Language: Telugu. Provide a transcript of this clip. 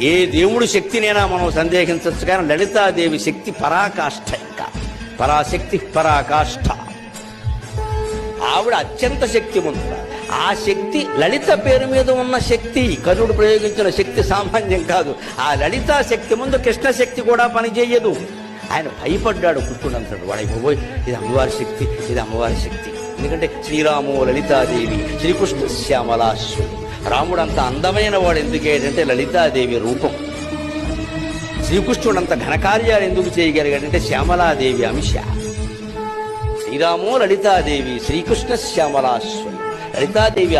ఏ దేవుడు శక్తినైనా మనం సందేహించవచ్చు కానీ లలితాదేవి శక్తి పరాకాష్ఠ ఇంకా. పరాశక్తి పరాకాష్ఠ ఆవిడ అత్యంత శక్తివంతుడ ఆ శక్తి లలిత పేరు మీద ఉన్న శక్తి కర్ణుడు ప్రయోగించిన శక్తి సామాన్యం కాదు. ఆ లలితా శక్తి ముందు కృష్ణ శక్తి కూడా పనిచేయదు. ఆయన భయపడ్డాడు కృష్ణుడు అంటాడు వాడు పోయి ఇది అమ్మవారి శక్తి ఇది అమ్మవారి శక్తి. ఎందుకంటే శ్రీరాము లలితాదేవి శ్రీకృష్ణ శ్యామలాశ్వరి. రాముడు అంత అందమైన వాడు ఎందుకేటంటే లలితాదేవి రూపం. శ్రీకృష్ణుడు అంత ఘనకార్యాలు ఎందుకు చేయగలిగాడంటే శ్యామలాదేవి అంశ. శ్రీరామో లలితాదేవి శ్రీకృష్ణ శ్యామలాశ్వరి. లలితాదేవి